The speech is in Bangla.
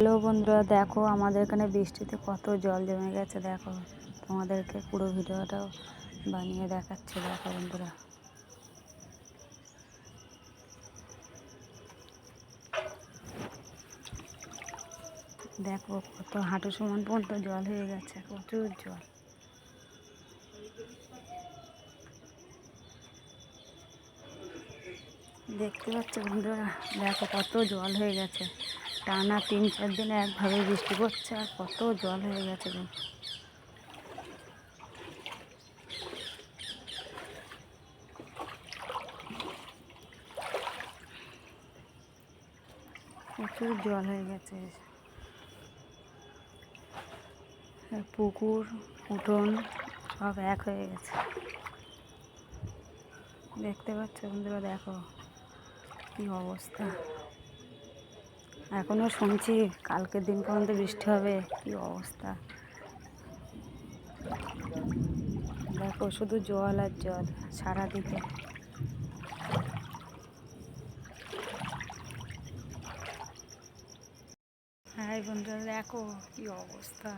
হ্যালো বন্ধুরা, দেখো আমাদের এখানে বৃষ্টিতে কত জল জমে গেছে, দেখো। তোমাদেরকে পুরো ভিডিওটাও বানিয়ে দেখাচ্ছে, দেখো বন্ধুরা। দেখো কত হাঁটু সমান পর্যন্ত জল হয়ে গেছে, প্রচুর জল। দেখতে পাচ্ছ বন্ধুরা, দেখো কত জল হয়ে গেছে। টানা তিন, চার দিনে একভাবে বৃষ্টি পড়ছে আর কত জল হয়ে গেছে প্রচুর জল হয়ে গেছে। পুকুর, উঠোন সব এক হয়ে গেছে। দেখতে পাচ্ছ বন্ধুরা, দেখো কি অবস্থা। এখনও শুনছি, কালকের দিন পর্যন্ত বৃষ্টি হবে, কি অবস্থা? দেখো, শুধু জল আর জল, সারা সারাদিকে হ্যাঁ বন্ধুরা, দেখো কি অবস্থা।